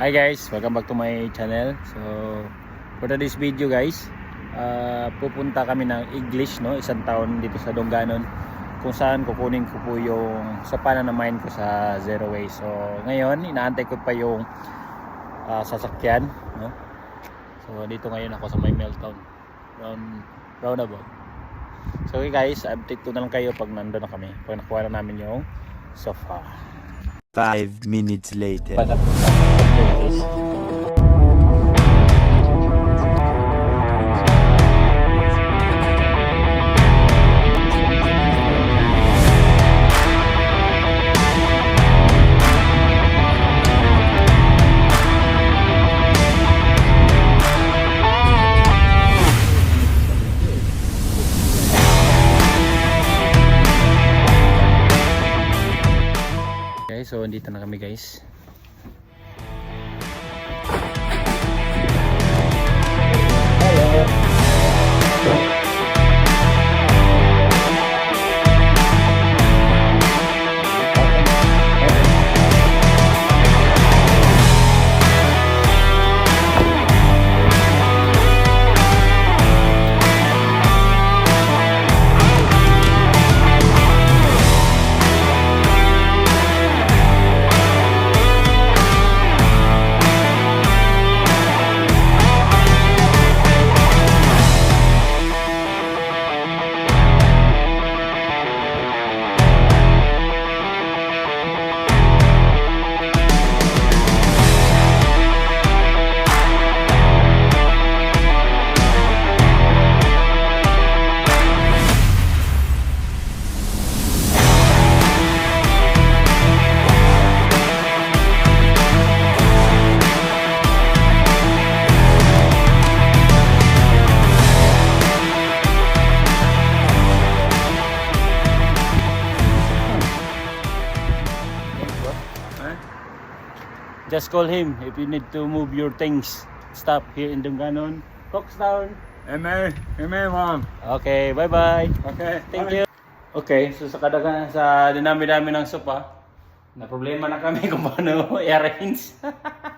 Hi guys, welcome back to my channel. So, for today's video guys, uh, pupunta kami ng English, no? Isang taon dito sa Dongganon kung saan kukunin ko po yung sopa na mine ko sa Zero Way. So, ngayon, inaantay ko pa yung uh, sasakyan, no? So, dito ngayon ako sa may Meltown. Round, roundabout. So, okay guys, update ko na lang kayo pag nandun na kami. Pag nakuha na namin yung sofa. Five minutes later. So andito na kami guys. Just call him if you need to move your things. Stop here in Dunganon, Coxtown. Amen. Amen, mom. Okay, bye-bye. Okay. Thank you. Okay, so sa kadagan sa dinami-dami ng sopa, na problema na kami kung paano i-arrange.